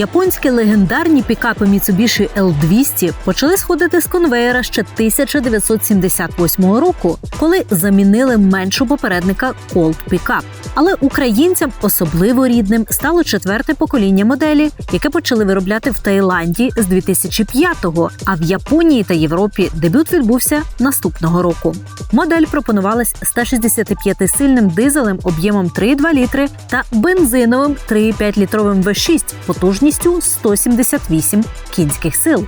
Японські легендарні пікапи Mitsubishi L200 почали сходити з конвеєра ще 1978 року, коли замінили меншу попередника Colt Pickup. Але українцям особливо рідним стало четверте покоління моделі, яке почали виробляти в Таїланді з 2005-го, а в Японії та Європі дебют відбувся наступного року. Модель пропонувалась 165-сильним дизелем об'ємом 3,2 літри та бензиновим 3,5-літровим V6 потужністю 178 кінських сил.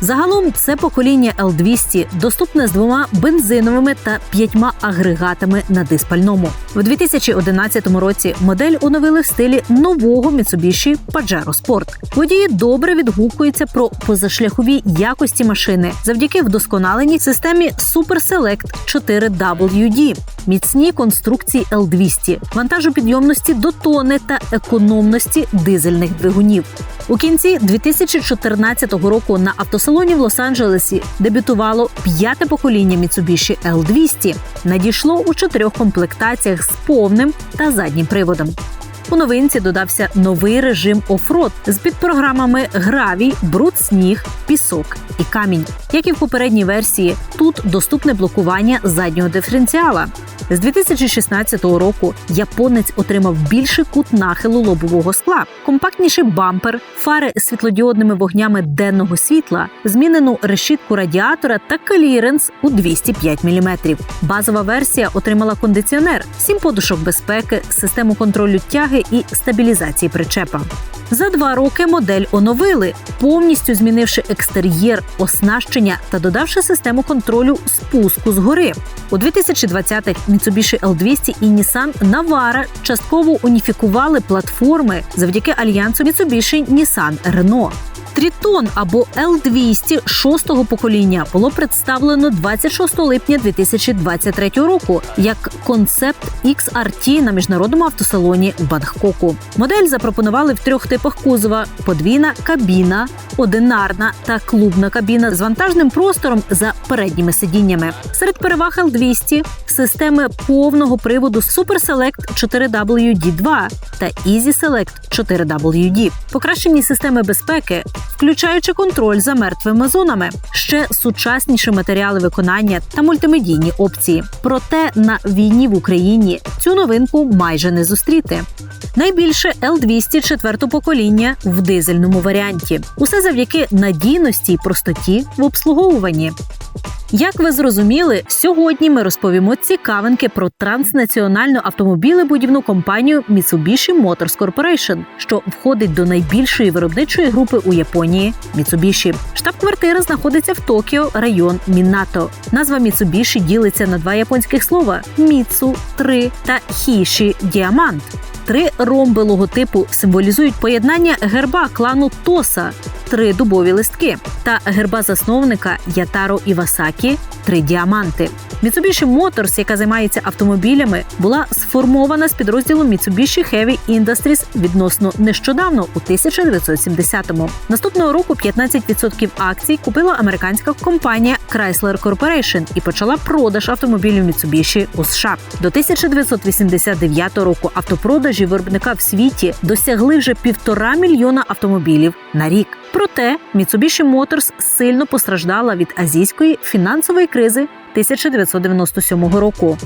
Загалом це покоління L200 доступне з двома бензиновими та п'ятьма агрегатами на диспальному. В 2011 році модель оновили в стилі нового Mitsubishi Pajero Sport. Водії добре відгукуються про позашляхові якості машини завдяки вдосконаленій системі Super Select 4WD, міцній конструкції L200, вантажопідйомності до тони та економності дизельних двигунів. У кінці 2014 року на автосалоні в Лос-Анджелесі дебютувало п'яте покоління Mitsubishi L200. Надійшло у чотирьох комплектаціях з повним та заднім приводом. У новинці додався новий режим офрод з підпрограмами гравій, бруд, сніг, пісок і камінь. Як і в попередній версії, тут доступне блокування заднього диференціала. З 2016 року японець отримав більший кут нахилу лобового скла, компактніший бампер, фари з світлодіодними вогнями денного світла, змінену решітку радіатора та кліренс у 205 мм. Базова версія отримала кондиціонер, сім подушок безпеки, систему контролю тяги і стабілізації причепа. За два роки модель оновили, повністю змінивши екстер'єр, оснащення та додавши систему контролю спуску згори. У 2020-х Mitsubishi L200 і Nissan Navara частково уніфікували платформи завдяки альянсу Mitsubishi Nissan Renault. Трітон або L200 шостого покоління було представлено 26 липня 2023 року як концепт XRT на міжнародному автосалоні Бангкоку. Модель запропонували в трьох типах кузова: подвійна кабіна, одинарна та клубна кабіна з вантажним простором за передніми сидіннями. Серед переваг L200 системи повного приводу Super Select 4WD2 та Easy Select 4WD, покращені системи безпеки, включаючи контроль за мертвими зонами, ще сучасніші матеріали виконання та мультимедійні опції. Проте на війні в Україні цю новинку майже не зустріти. Найбільше L200 четвертого покоління в дизельному варіанті. Усе завдяки надійності й простоті в обслуговуванні. Як ви зрозуміли, сьогодні ми розповімо цікавинки про транснаціональну автомобілебудівну компанію Mitsubishi Motors Corporation, що входить до найбільшої виробничої групи у Японії Mitsubishi. Штаб-квартира знаходиться в Токіо, район Мінато. Назва Mitsubishi ділиться на два японських слова: Міцу, три та хіші діамант. Три ромби логотипу символізують поєднання герба клану Тоса, три дубові листки, та герба засновника Ятаро Івасакі три діаманти. Mitsubishi Motors, яка займається автомобілями, була сформована з підрозділу Mitsubishi Heavy Industries відносно нещодавно, у 1970-му. Наступного року 15% акцій купила американська компанія Chrysler Corporation і почала продаж автомобілів Mitsubishi у США. До 1989 року автопродажі виробника в світі досягли вже півтора мільйона автомобілів на рік. Проте Mitsubishi Motors сильно постраждала від азійської фінансової кризи 1997 року.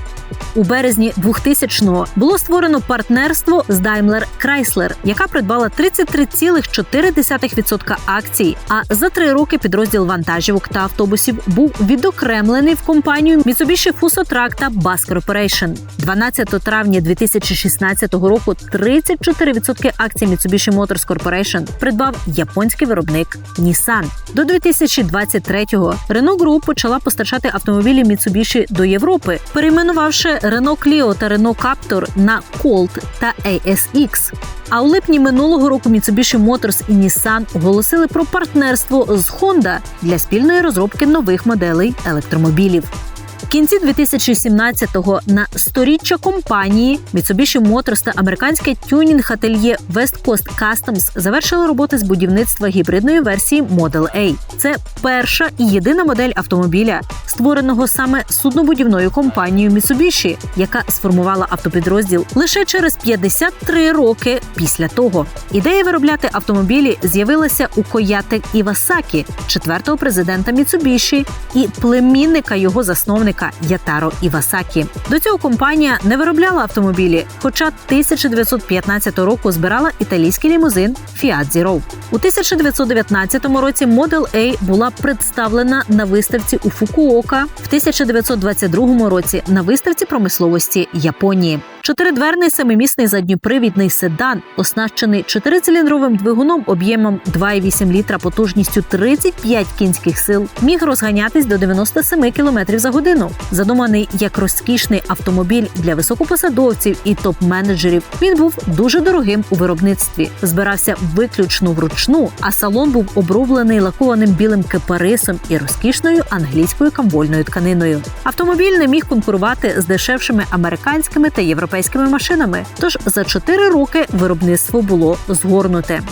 У березні 2000-го було створено партнерство з Daimler Chrysler, яка придбала 33,4% акцій. А за три роки підрозділ вантажівок та автобусів був відокремлений в компанію Mitsubishi Fuso Truck та Bus Corporation. 12 травня 2016 року 34% акцій Mitsubishi Motors Corporation придбав японський виробник Nissan. До 2023-го Renault Group почала постачати автомобілі Mitsubishi до Європи, перейменувавши Renault Clio та Renault Captur на Colt та ASX. А у липні минулого року Mitsubishi Motors і Nissan оголосили про партнерство з Honda для спільної розробки нових моделей електромобілів. В кінці 2017-го на сторіччя компанії Mitsubishi Motors та американське тюнінг-ательє West Coast Customs завершили роботи з будівництва гібридної версії Model A. Це перша і єдина модель автомобіля, створеного саме суднобудівною компанією Mitsubishi, яка сформувала автопідрозділ лише через 53 роки після того. Ідея виробляти автомобілі з'явилася у Кояте Івасакі, четвертого президента Mitsubishi і племінника його засновника Ятаро Івасакі. До цього компанія не виробляла автомобілі, хоча 1915 року збирала італійський лімузин Fiat Zero. У 1919 році Model A була представлена на виставці у Фукуока, в 1922 році на виставці промисловості Японії. Чотиридверний семимісний задньопривідний седан, оснащений чотирициліндровим двигуном об'ємом 2,8 літра потужністю 35 кінських сил, міг розганятись до 97 км за годину. Задуманий як розкішний автомобіль для високопосадовців і топ-менеджерів. Він був дуже дорогим у виробництві. Збирався виключно вручну, а салон був оброблений лакованим білим кипарисом і розкішною англійською камвольною тканиною. Автомобіль не міг конкурувати з дешевшими американськими та європейськими машинами. Тож за 4 роки виробництво було згорнуте.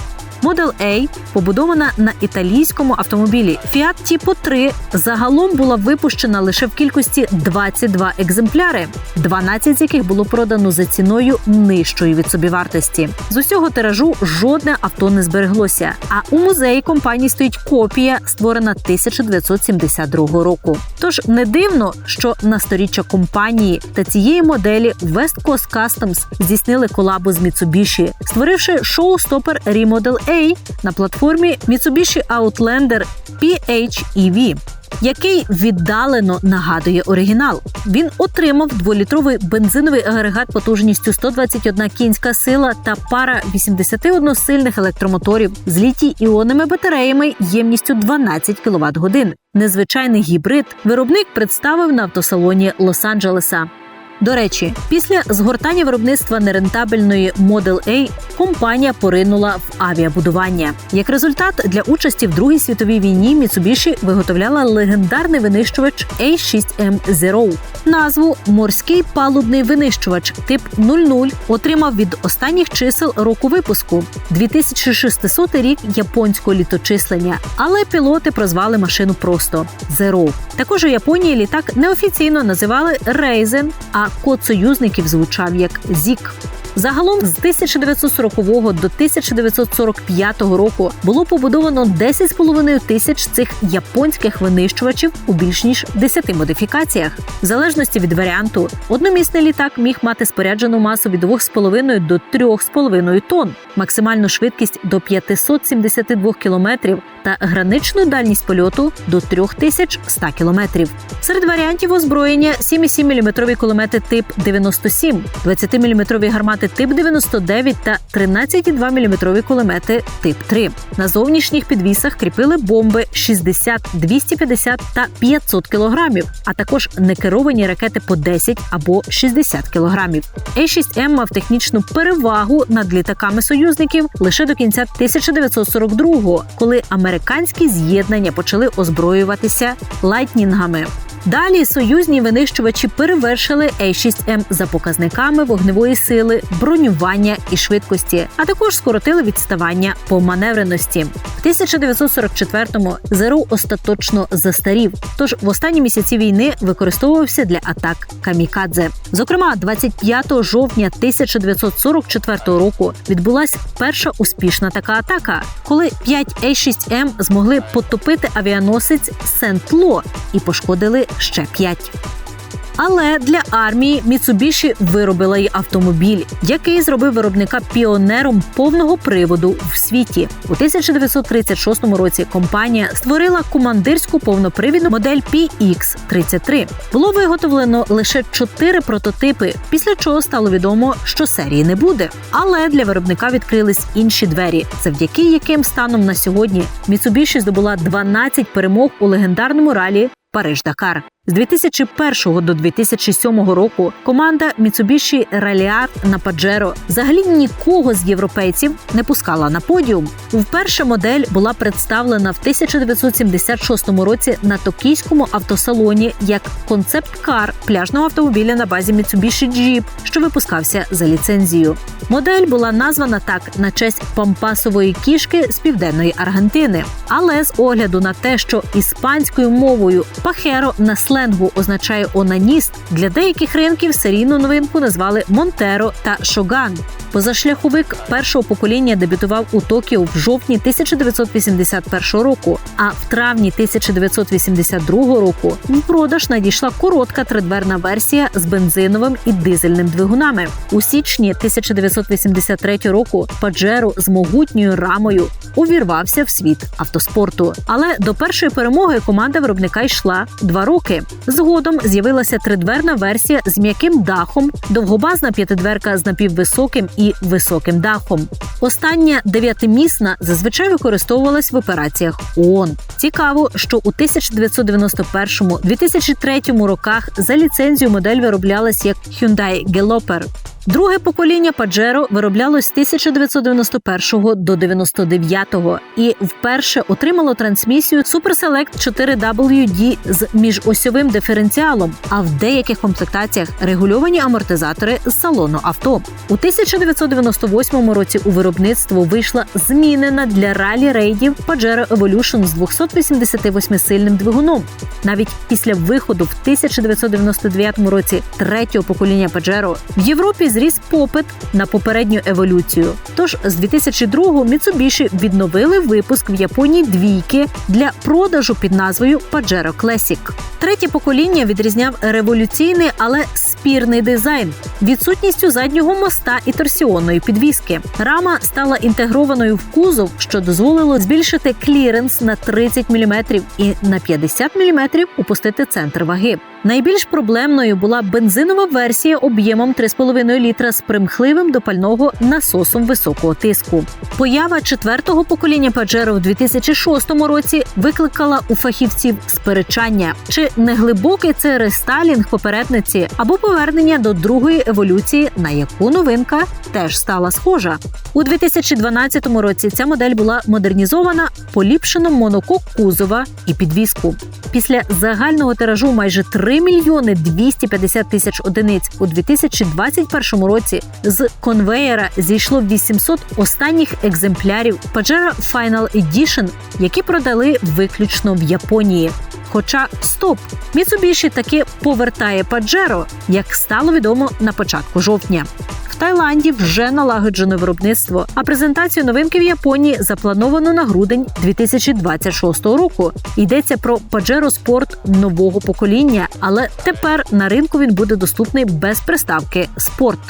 Model A побудована на італійському автомобілі Fiat Tipo 3 загалом була випущена лише в кількості 22 екземпляри, 12 з яких було продано за ціною нижчої від собівартості. З усього тиражу жодне авто не збереглося. А у музеї компанії стоїть копія, створена 1972 року. Тож не дивно, що на сторіччя компанії та цієї моделі West Coast Customs здійснили колабу з Mitsubishi, створивши шоу-стопер Remodel A на платформі Mitsubishi Outlander PHEV. Який віддалено нагадує оригінал. Він отримав дволітровий бензиновий агрегат потужністю 121 кінська сила та пара 81 сильних електромоторів з літій іонними батареями ємністю 12 кВт годин. Незвичайний гібрид виробник представив на автосалоні Лос-Анджелеса. До речі, після згортання виробництва нерентабельної Model A компанія поринула в авіабудування. Як результат, для участі в Другій світовій війні Mitsubishi виготовляла легендарний винищувач A6M Zero. Назву морський палубний винищувач тип 00 отримав від останніх чисел року випуску 2600 рік японського літочислення, але пілоти прозвали машину просто Zero. Також у Японії літак неофіційно називали Рейзен, а код союзників звучав як Зік. Загалом з 1940 до 1945 року було побудовано 10,5 тисяч цих японських винищувачів у більш ніж 10 модифікаціях. В залежності від варіанту, одномісний літак міг мати споряджену масу від 2,5 до 3,5 тонн, максимальну швидкість до 572 кілометрів та граничну дальність польоту до 3100 кілометрів. Серед варіантів озброєння 7,7 мм кулемети тип 97, 20-мм гармати тип 99 та 13,2 мм кулемети тип 3. На зовнішніх підвісах кріпили бомби 60, 250 та 500 кг, а також некеровані ракети по 10 або 60 кг. А6М мав технічну перевагу над літаками союзників лише до кінця 1942-го, коли американські з'єднання почали озброюватися лайтнінгами. Далі союзні винищувачі перевершили А6М за показниками вогневої сили, бронювання і швидкості, а також скоротили відставання по маневреності. В 1944-му ЗРУ остаточно застарів. Тож в останні місяці війни використовувався для атак камікадзе. Зокрема, 25 жовтня 1944 року відбулася перша успішна така атака, коли 5 А6М змогли потопити авіаносець Сент-Ло і пошкодили ще 5. Але для армії Mitsubishi виробила й автомобіль, який зробив виробника піонером повного приводу в світі. У 1936 році компанія створила командирську повнопривідну модель PX-33. Було виготовлено лише чотири прототипи, після чого стало відомо, що серії не буде. Але для виробника відкрились інші двері, завдяки яким станом на сьогодні Mitsubishi здобула 12 перемог у легендарному ралі Париж-Дакар. З 2001 до 2007 року команда Mitsubishi Ralliart на Pajero взагалі нікого з європейців не пускала на подіум. Вперше модель була представлена в 1976 році на токійському автосалоні як концепт-кар пляжного автомобіля на базі Mitsubishi Jeep, що випускався за ліцензією. Модель була названа так на честь пампасової кішки з південної Аргентини. Але з огляду на те, що іспанською мовою пахеро на сленгу означає онаніст, для деяких ринків серійну новинку назвали Монтеро та Шоган. Позашляховик першого покоління дебютував у Токіо в жовтні 1981 року. А в травні 1982 року в продаж надійшла коротка тридверна версія з бензиновим і дизельним двигунами. У січні 1983 року Паджеро з могутньою рамою увірвався в світ автоспорту. Але до першої перемоги команда виробника йшла два роки. Згодом з'явилася тридверна версія з м'яким дахом, довгобазна п'ятидверка з напіввисоким і високим дахом. Остання дев'ятимісна зазвичай використовувалась в операціях ООН. Цікаво, що у 1991-2003 роках за ліцензію модель вироблялась як Hyundai Galloper. Друге покоління Паджеро вироблялось з 1991 до 99 і вперше отримало трансмісію Super Select 4WD з міжосьовим диференціалом, а в деяких комплектаціях регульовані амортизатори з салону авто. У 1998 році у виробництво вийшла змінена для ралі рейдів Pajero Evolution з 288-сильним двигуном. Навіть після виходу в 1999 році третього покоління Pajero в Європі зріс попит на попередню еволюцію. Тож з 2002-го Mitsubishi відновили випуск в Японії двійки для продажу під назвою Pajero Classic. Третє покоління відрізняв революційний, але спірний дизайн, відсутністю заднього моста і торсіонної підвіски. Рама стала інтегрованою в кузов, що дозволило збільшити кліренс на 30 мм і на 50 мм упустити центр ваги. Найбільш проблемною була бензинова версія об'ємом 3,5 літра з примхливим до пального насосом високого тиску. Поява четвертого покоління Pajero в 2006 році викликала у фахівців сперечання, чи не глибокий це рестайлінг попередниці або повернення до другої еволюції, на яку новинка теж стала схожа. У 2012 році ця модель була модернізована, поліпшено монокок кузова і підвіску. Після загального тиражу майже 3 мільйони 250 тисяч одиниць у 2021 році з конвеєра зійшло 800 останніх екземплярів Pajero Final Edition, які продали виключно в Японії. Хоча стоп, Mitsubishi таки повертає Pajero, як стало відомо на початку жовтня. Таїланді вже налагоджено виробництво, а презентацію новинки в Японії заплановано на грудень 2026 року. Йдеться про Pajero Sport нового покоління, але тепер на ринку він буде доступний без приставки Спорт.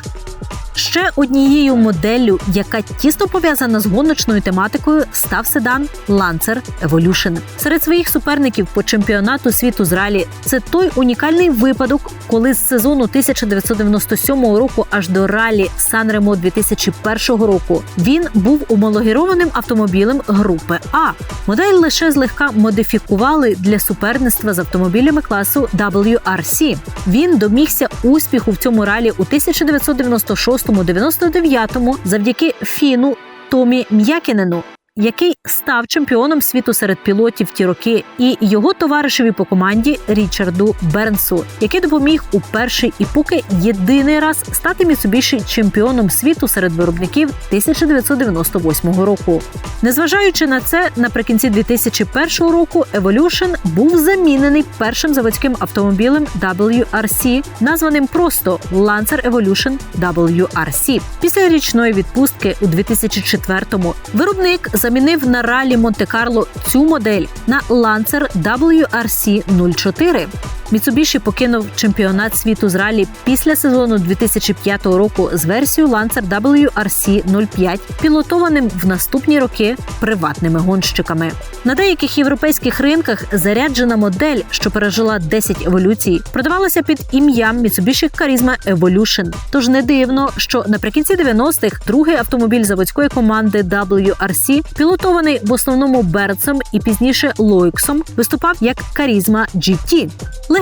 Ще однією моделлю, яка тісно пов'язана з гоночною тематикою, став седан Lancer Evolution. Серед своїх суперників по чемпіонату світу з ралі це той унікальний випадок, коли з сезону 1997 року аж до ралі Санремо 2001 року він був умологірованим автомобілем групи А. Модель лише злегка модифікували для суперництва з автомобілями класу WRC. Він домігся успіху в цьому ралі у 1996 96-99 завдяки фіну Томі М'якінену, який став чемпіоном світу серед пілотів ті роки, і його товаришеві по команді Річарду Бернсу, який допоміг у перший і поки єдиний раз стати Mitsubishi чемпіоном світу серед виробників 1998 року. Незважаючи на це, наприкінці 2001 року Evolution був замінений першим заводським автомобілем WRC, названим просто Lancer Evolution WRC. Після річної відпустки у 2004-му виробник замінив на ралі Монте-Карло цю модель на Lancer WRC 04. Mitsubishi покинув чемпіонат світу з ралі після сезону 2005 року з версією Lancer WRC 05, пілотованим в наступні роки приватними гонщиками. На деяких європейських ринках заряджена модель, що пережила 10 еволюцій, продавалася під ім'ям Mitsubishi Charisma Evolution. Тож не дивно, що наприкінці 90-х другий автомобіль заводської команди WRC, пілотований в основному Берцем і пізніше Лойксом, виступав як Charisma GT.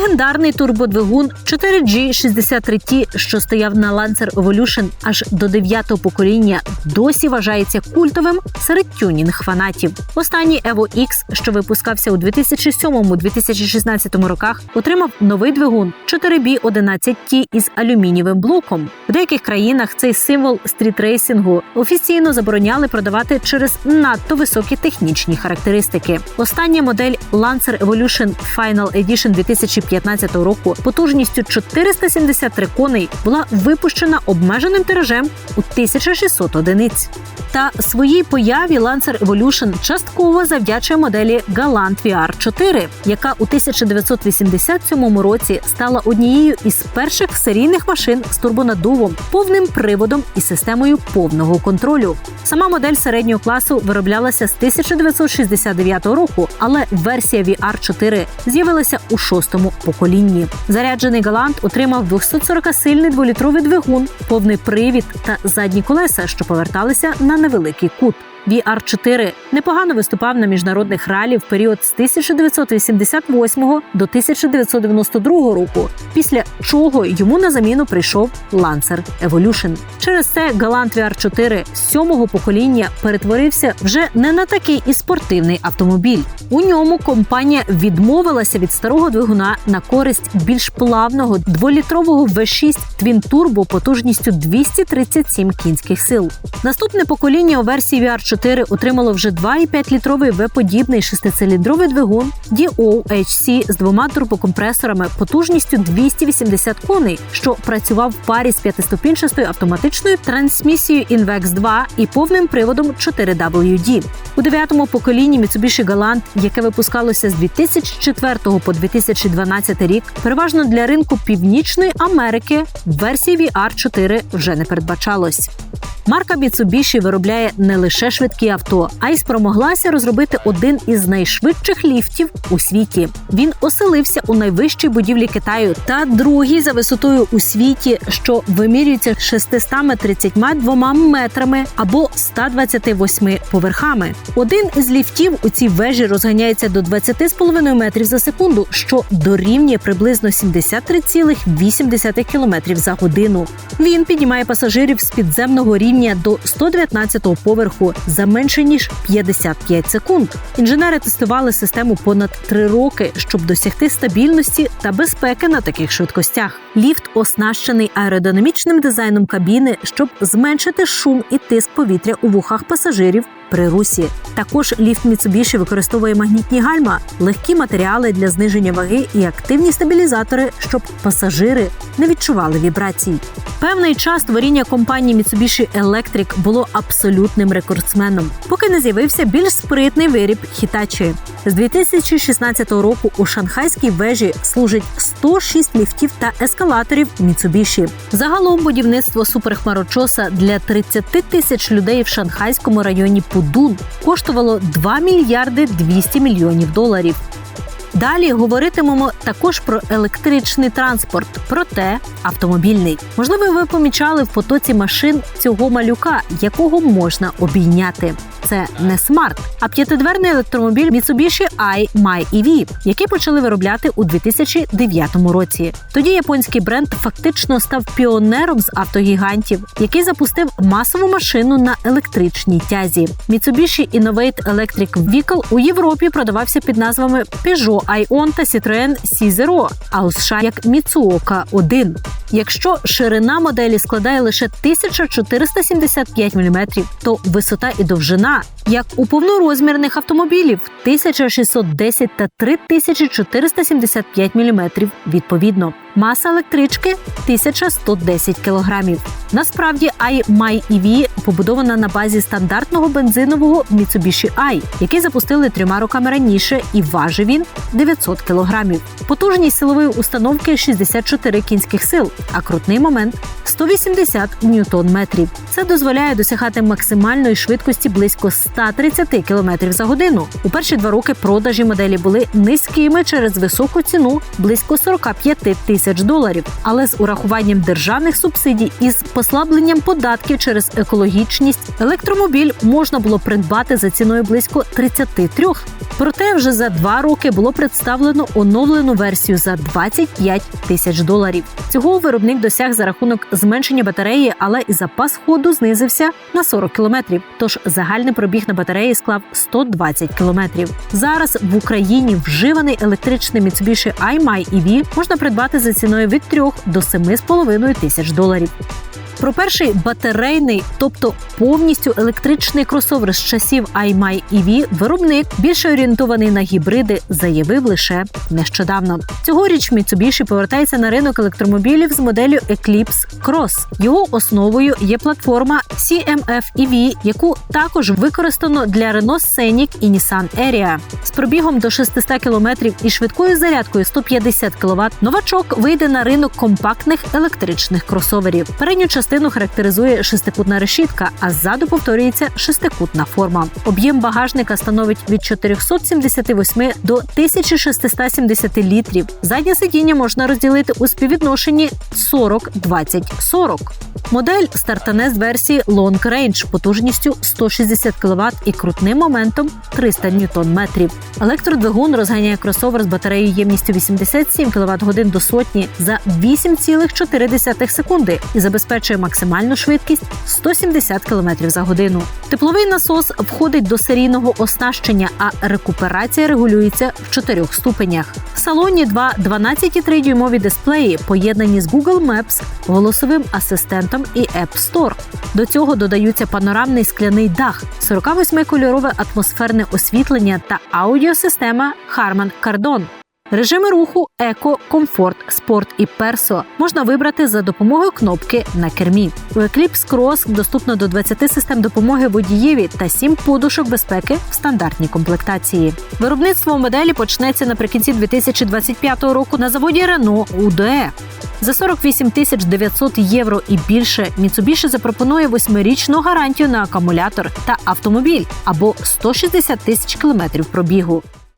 Легендарний турбодвигун 4G63T, що стояв на Lancer Evolution аж до дев'ятого покоління, досі вважається культовим серед тюнінг-фанатів. Останній Evo X, що випускався у 2007-2016 роках, отримав новий двигун 4B11T із алюмінієвим блоком. В деяких країнах цей символ стрітрейсингу офіційно забороняли продавати через надто високі технічні характеристики. Остання модель Lancer Evolution Final Edition 2015 року потужністю 473 коней була випущена обмеженим тиражем у 1600 одиниць. Та своїй появі Lancer Evolution частково завдячує моделі Galant VR 4, яка у 1987 році стала однією із перших серійних машин з турбонаддувом, повним приводом і системою повного контролю. Сама модель середнього класу вироблялася з 1969 року, але версія VR 4 з'явилася у шостому поколінні. Заряджений Галант отримав 240-сильний дволітровий двигун, повний привід та задні колеса, що поверталися на невеликий кут. VR-4 непогано виступав на міжнародних ралі в період з 1988 до 1992 року, після чого йому на заміну прийшов Lancer Evolution. Через це Galant VR-4 сьомого покоління перетворився вже не на такий і спортивний автомобіль. У ньому компанія відмовилася від старого двигуна на користь більш плавного дволітрового V6 Twin Turbo потужністю 237 кінських сил. Наступне покоління у версії VR 4 отримало вже 2,5-літровий V-подібний шестициліндровий двигун DOHC з двома турбокомпресорами потужністю 280 коней, що працював в парі з п'ятиступінчастою автоматичною трансмісією Invex 2 і повним приводом 4WD. У дев'ятому поколінні Mitsubishi Galant, яке випускалося з 2004 по 2012 рік, переважно для ринку Північної Америки, версії VR 4 вже не передбачалось. Марка Mitsubishi виробляє не лише швидкі авто, а й спромоглася розробити один із найшвидших ліфтів у світі. Він оселився у найвищій будівлі Китаю та другий за висотою у світі, що вимірюється 632 метрами або 128 поверхами. Один із ліфтів у цій вежі розганяється до 20,5 метрів за секунду, що дорівнює приблизно 73,8 км за годину. Він піднімає пасажирів з підземного рівня до 119-го поверху за менше ніж 55 секунд. Інженери тестували систему понад три роки, щоб досягти стабільності та безпеки на таких швидкостях. Ліфт оснащений аеродинамічним дизайном кабіни, щоб зменшити шум і тиск повітря у вухах пасажирів при русі. Також ліфт Mitsubishi використовує магнітні гальма, легкі матеріали для зниження ваги і активні стабілізатори, щоб пасажири не відчували вібрацій. Певний час творіння компанії Mitsubishi Electric було абсолютним рекордсменом, поки не з'явився більш спритний виріб Hitachi. З 2016 року у шанхайській вежі служить 106 ліфтів та ескалаторів Міцубіші. Загалом будівництво суперхмарочоса для 30 тисяч людей в шанхайському районі Пудун коштувало 2 мільярди 200 мільйонів доларів. Далі говоритимемо також про електричний транспорт, проте автомобільний. Можливо, ви помічали в потоці машин цього малюка, якого можна обійняти. Це не смарт, а п'ятидверний електромобіль Mitsubishi i My EV, який почали виробляти у 2009 році. Тоді японський бренд фактично став піонером з автогігантів, який запустив масову машину на електричній тязі. Mitsubishi Innovate Electric Vehicle у Європі продавався під назвами Peugeot Ion та Citroen C0, а у США як Mitsuoka 1. Якщо ширина моделі складає лише 1475 мм, то висота і довжина, як у повнорозмірних автомобілів, 1610 та 3475 мм відповідно. Маса електрички 1110 кг. Насправді iMy EV побудована на базі стандартного бензинового Mitsubishi i, який запустили трьома роками раніше, і важив він 900 кг. Потужність силової установки 64 кінських сил, а крутний момент 180 ньютон-метрів. Це дозволяє досягати максимальної швидкості близько 130 км за годину. У перші два роки продажі моделі були низькими через високу ціну близько 45 тисяч тисяч доларів, але з урахуванням державних субсидій і з послабленням податків через екологічність електромобіль можна було придбати за ціною близько 33. Проте вже за два роки було представлено оновлену версію за 25 тисяч доларів. Цього виробник досяг за рахунок зменшення батареї, але і запас ходу знизився на 40 кілометрів. Тож загальний пробіг на батареї склав 120 кілометрів. Зараз в Україні вживаний електричний Mitsubishi i-MY EV можна придбати за ціною від 3 до 7,5 тисяч доларів. Про перший батарейний, тобто повністю електричний кросовер з часів iMy EV виробник більше орієнтований на гібриди, заявив лише нещодавно. Цьогоріч Mitsubishi повертається на ринок електромобілів з моделлю Eclipse Cross. Його основою є платформа CMF EV, яку також використано для Renault Scenic і Nissan Area. З пробігом до 600 км і швидкою зарядкою 150 кВт новачок вийде на ринок компактних електричних кросоверів. Передню частину характеризує шестикутна решітка, а ззаду повторюється шестикутна форма. Об'єм багажника становить від 478 до 1670 літрів. Заднє сидіння можна розділити у співвідношенні 40-20-40. Модель стартане з версії Long Range потужністю 160 кВт і крутним моментом 300 Нм. Електродвигун розганяє кросовер з батареєю ємністю 87 кВт годин до сотні за 8,4 секунди і забезпечує максимальну швидкість 170 км за годину. Тепловий насос входить до серійного оснащення, а рекуперація регулюється в чотирьох ступенях. В салоні два 12,3 дюймові дисплеї, поєднані з Google Maps, голосовим асистентом і App Store. До цього додаються панорамний скляний дах, 48-кольорове атмосферне освітлення та аудіосистема Harman Kardon. Режими руху еко, комфорт, спорт і персо можна вибрати за допомогою кнопки на кермі. У Eclipse Cross доступно до 20 систем допомоги водієві та 7 подушок безпеки в стандартній комплектації. Виробництво моделі почнеться наприкінці 2025 року на заводі Renault UDE. За 48 тисяч 900 євро і більше Mitsubishi запропонує восьмирічну гарантію на акумулятор та автомобіль або 160 тисяч кілометрів пробігу.